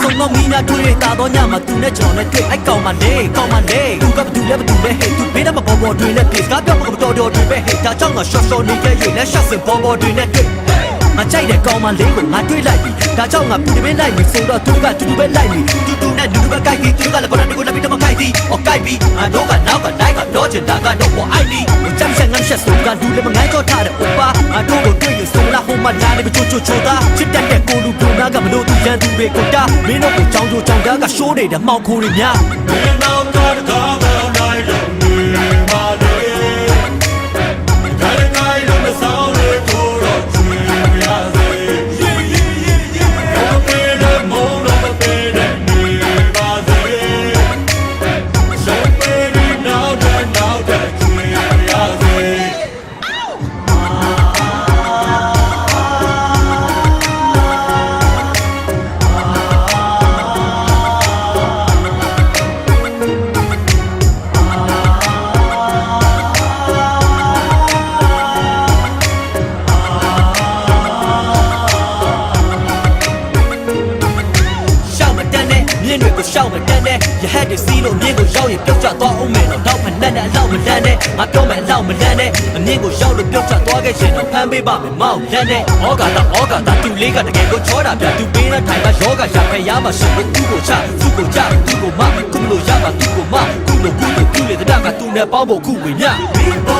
ထွေးတာတော့ညမှာသူနဲ့ကျွန်တော်နဲ့တွေ့အိုက်ကောင်မလေးကောင်မလေးသူကဘာတူလဲဘာတူလဲဟဲ့သူဘေးတော့မပေါ်ပေါ်တွင်နဲ့ please ကပြောမကတော်တော်တွင်ပဲဟဲ့ဒါကြောင့်ငါ short short နေခဲ့ရင်လက် shot စင်ပေါ်ပေါ်တွင်နဲ့တွေ့ငါကြိုက်တဲ့ကောင်မလေးကိုငါတွေ့လိုက်ပြီဒါကြောင့်ငါပူတပင်းလိုက်ပြီဆိုတော့သူကတူတူပဲလိုက်ပြီတူတူနဲ့လူလူပဲကြိုက်ပြီသူကလည်းဘာလို့ကိုလည်းပြီးတော့မကြိုက်သည်အော်ကြိုက်ပြီငါတော့ကနောက်ကတိုင်းကတော့ချင်တာကတော့ဘောအိုက်နီကြမ်း ချက်ငမ်းချက်ဆိုကလူလည်းမငိုင်းတော့ထားတဲ့ oppa ငါတို့ကိုတွေ့ရဆိုလားဟိုမှာလာနေမချိုချိုချိုသားချစ်တတ်တဲ့ကိုလူကိုနာကမလို့သူရန်သူတွေကိုတာမင်းတို့ကိုကြောင်ချိုကြောင်တာကရှိုးနေတဲ့မှောင်ခိုးတွေများမင်းနောက်တော့တကားမနိုင်တော့ တွေကိုရှောက်မတန်းနဲ့ရဟက်တွေစီးလို့မြင်းကိုရောက်ရင်ပြုတ်ကျသွားအောင်မယ်တော့တော့ဖနက်နဲ့အလောက်မလန်းနဲ့ငါပြောမယ်အလောက်မလန်းနဲ့အမြင်းကိုရောက်လို့ပြုတ်ကျသွားခဲ့ရင်တော့ဖမ်းပေးပါမယ်မောက်လန်းနဲ့ဩကာတာဩကာတာသူလေးကတကယ်ကိုချောတာပြသူပေးတဲ့ထိုင်ကယောဂရဖက်ရပါရှင်ကိုသူ့ကိုချသူ့ကိုချသူ့ကိုမကုမလို့ရပါသူ့ကိုမကုလို့ကုလို့ကုလေတဲ့ကသူနဲ့ပေါင်းဖို့ခုဝင်ညဒီပုံခွဲ